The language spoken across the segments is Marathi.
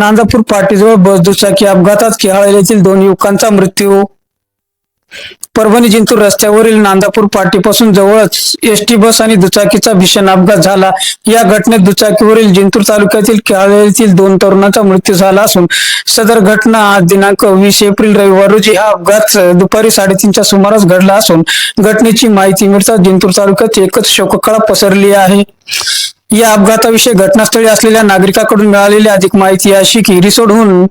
नांदापूर पाटीजवळ बस दुचाकी अपघातात केहाळ येथील दोन युवकांचा मृत्यू. परभणी जिंतूर रस्त्यावरील नांदापूर पाटीपासून जवळच एस टी बस आणि दुचाकीचा भीषण अपघात झाला. या घटनेत दुचाकीवरील जिंतूर तालुक्यातील केहाळ दोन तरुणांचा मृत्यू झाला असून सदर घटना आज दिनांक वीस एप्रिल रविवार रोजी हा अपघात दुपारी साडेतीनच्या सुमारास घडला असून घटनेची माहिती मिळताच जिंतूर तालुक्यात एकच शोककळा पसरली आहे. या अपघाताविषयी घटनास्थळी असलेल्या नागरिकांकडून मिळालेली अधिक माहिती अशी की रिसोडहून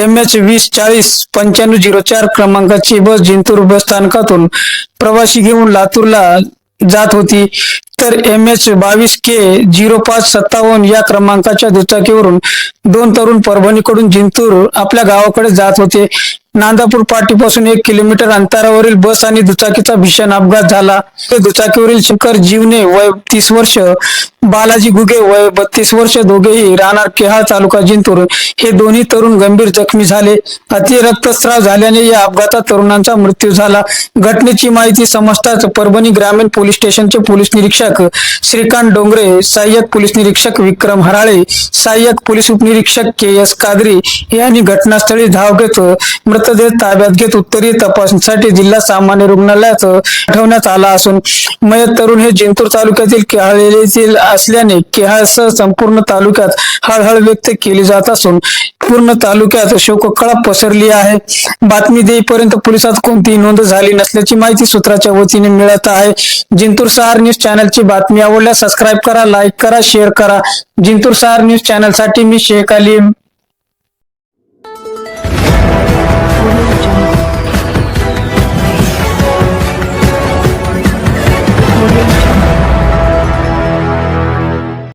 एम एच वीस चाळीस पंच्याण्णव झिरो चार क्रमांकाची बस जिंतूर बस स्थानकातून प्रवासी घेऊन लातूरला जात होती. तर एम एच बावीस के झिरो पाच सत्तावन्न या क्रमांकाच्या दुचाकीवरून दोन तरुण परभणीकडून जिंतूर आपल्या गावाकडे जात होते. नांदापूर पाटीपासून एक किलोमीटर अंतरावरील बस आणि दुचाकीचा भीषण अपघात झाला. दुचाकीवरील शंकर जीवने वय तीस वर्ष बालाजी गुगे वय बत्तीस वर्ष दोघेही राहणार केहाळ तालुका जिंतूर. हे दोन्ही तरुण गंभीर जखमी झाले. अति रक्तस्राव झाल्याने या अपघातात तरुणांचा मृत्यू झाला. घटनेची माहिती समजताच परभणी ग्रामीण पोलीस स्टेशनचे पोलीस निरीक्षक श्रीकांत डोंगरे सहाय्यक पोलीस निरीक्षक विक्रम हराळे सहाय्यक पोलीस उपनिरीक्षक के एस कादरी यांनी घटनास्थळी धाव घेत मृतदेह ताब्यात घेत उत्तरीय तपासणीसाठी जिल्हा सामान्य रुग्णालयात ठेवण्यात आला असून मयत तरुण हे जिंतूर तालुक्यातील केहाळ येथील असल्याने केहाळसह संपूर्ण तालुक्यात हळहळ व्यक्त केली जात असून पूर्ण तालुक्यात शोककळा पसरली आहे. बातमी देईपर्यंत पोलिसात कोणतीही नोंद झाली नसल्याची माहिती सूत्राच्या वतीने मिळत आहे. जिंतूर सहार न्यूज चॅनलची बातमी आवडल्यास सबस्क्राईब करा लाईक करा शेअर करा. जिंतूर सहार न्यूज चॅनलसाठी मी शेख अलीम you.